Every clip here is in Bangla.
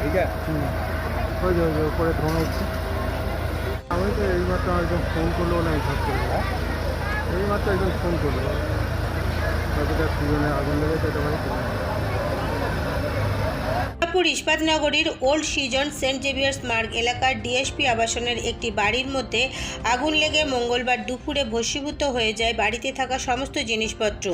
ঠিক আছে ওই যে ওই যে, উপরে ফোন হচ্ছে আমি তো এইমাত্র একজন ফোন করল না এই সব করল এইমাত্র একজন ফোন করল। কতটা সুজনে আগুন লেগেছে তোমার Durgapur ইস্পাতনগরীর old season saint Xavier's Marg এলাকার ডিএসপি আবাসনের একটি বাড়ির মধ্যে আগুন লেগে মঙ্গলবার দুপুরে ভস্মীভূত হয়ে যায় বাড়িতে থাকা সমস্ত জিনিসপত্র।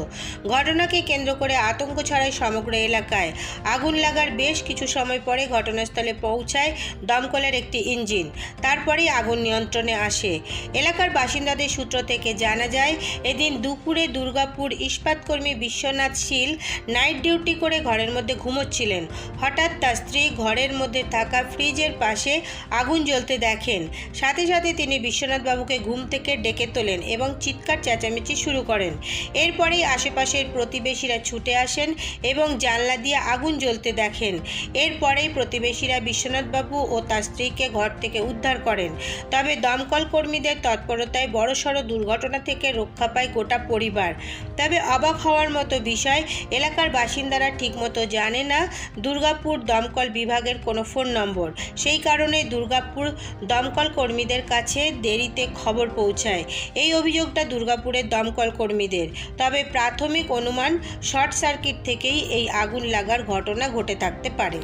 ঘটনাকে কেন্দ্র করে আতঙ্ক ছড়ায় সমগ্র এলাকায়। আগুন লাগার বেশ কিছু সময় পরে ঘটনাস্থলে পৌঁছায় দমকলের একটি ইঞ্জিন। তারপরেই আগুন নিয়ন্ত্রণে আসে। এলাকার বাসিন্দাদের সূত্র থেকে জানা যায়, এদিন দুপুরে দুর্গাপুর ইস্পাতকর্মী বিশ্বনাথ শীল নাইট ডিউটি করে ঘরের মধ্যে ঘুমোচ্ছিলেন। হঠাৎ তার স্ত্রী ঘরের মধ্যে থাকা ফ্রিজের পাশে আগুন জ্বলতে দেখেন। সাথে সাথে তিনি বিশ্বনাথবাবুকে ঘুম থেকে ডেকে তোলেন এবং চিৎকার চেঁচামেচি শুরু করেন। এরপরেই আশেপাশের প্রতিবেশীরা ছুটে আসেন এবং জানলা দিয়ে আগুন জ্বলতে দেখেন। এরপরেই প্রতিবেশীরা বিশ্বনাথবাবু ও তার স্ত্রীকে ঘর থেকে উদ্ধার করেন। তবে দমকল কর্মীদের তৎপরতায় বড়সড় দুর্ঘটনা থেকে রক্ষা পায় গোটা পরিবার। তবে অবাক হওয়ার মতো বিষয়, এলাকার বাসিন্দারা ঠিকমতো জানে না দুর্গাপুর দমকল বিভাগের কোনো ফোন নম্বর। সেই কারণে দুর্গাপুর দমকল কর্মীদের কাছে দেরিতে খবর পৌঁছায়। এই অভিযোগটা দুর্গাপুরের দমকল কর্মীদের। তবে প্রাথমিক অনুমান শর্ট সার্কিট থেকেই এই আগুন লাগার ঘটনা ঘটে থাকতে পারে।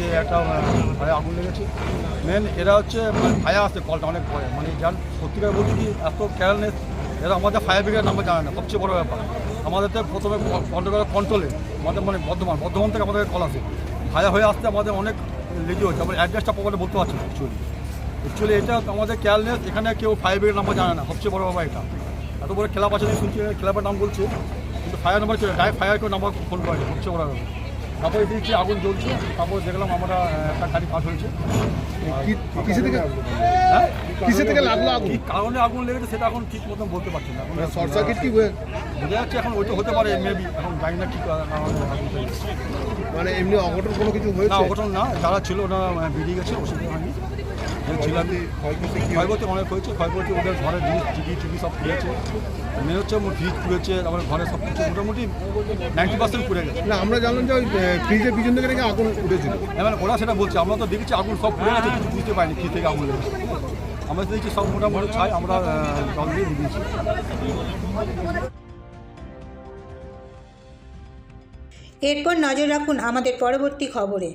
যে একটা আগুন লেগেছে। মেন এরা হচ্ছে মানে ফায়ার আসছে, কলটা অনেক পরে মানে যার সত্যিকার বলছি এত কেয়ারনেস এরা আমাদের ফায়ার ব্রিগেড নাম্বার জানে না সবচেয়ে বড় ব্যাপার। আমাদের তো প্রথমে কন্ট্রোল কন্ট্রোলে আমাদের মানে বর্ধমান বর্ধমান থেকে আমাদের কল আসে। ফায়ার হয়ে আসতে আমাদের অনেক লেগে হচ্ছে আমরা অ্যাড্রেসটা পকেটে বলতে পারছি না অ্যাকচুয়ালি অ্যাকচুয়ালি এটা আমাদের কেয়ারনেস এখানে কেউ ফায়ার ব্রিগেড নাম্বার জানে না সবচেয়ে বড় ব্যাপার এটা। এত বড় ক্লাব আছে শুনছি ক্লাবের নাম বলছে কিন্তু ফায়ার নাম্বার চলে ডাইরেক্ট ফায়ার কেউ নাম্বার ফোন করে সবচেয়ে বড় ব্যাপার। তারপরে দেখছি আগুন জ্বলছে তারপর দেখলাম আমরা একটা গাড়ি পাস হয়েছে। হ্যাঁ? কিসে থেকে লাগল আগুন? কি কারণে আগুন লেগেছে সেটা এখন ঠিক মতন বলতে পারছি না। এখন শর্ট সার্কিট কি হয়ে- বোঝা যাচ্ছে এখন ওইটা হতে পারে মেবি এখন জানি না কি কারণে আগুন লেগেছে। মানে এমনি অঘটন কোনো কিছু না অঘটন না যারা ছিল ওরা বেরিয়ে গেছে অসুবিধা হয়নি ছিলাম ক্ষয়ক্ষতি অনেক হয়েছে ক্ষয়ক্ষতি ওদের ঘরের জিনিস টিভি টিভি সব মেয়ে হচ্ছে ফ্রিজ ঘরে সব কিছু মোটামুটি নাইনটি পার্সেন্ট পুড়ে গেছে। না আমরা জানলাম যে ওই ফ্রিজের পিছন থেকে নাকি আগুন উঠেছিল। এবার ওরা সেটা বলছে আমরা তো দেখেছি আগুন সব পুড়ে গেছে কিছু বুঝতে পারিনি কী থেকে আগুন লেগেছে। আমরা দেখছি সব মোটামুটি ছাই, আমরা জল দিয়ে দিয়েছি এরপর নজর রাখুন আমাদের পরবর্তী খবরে।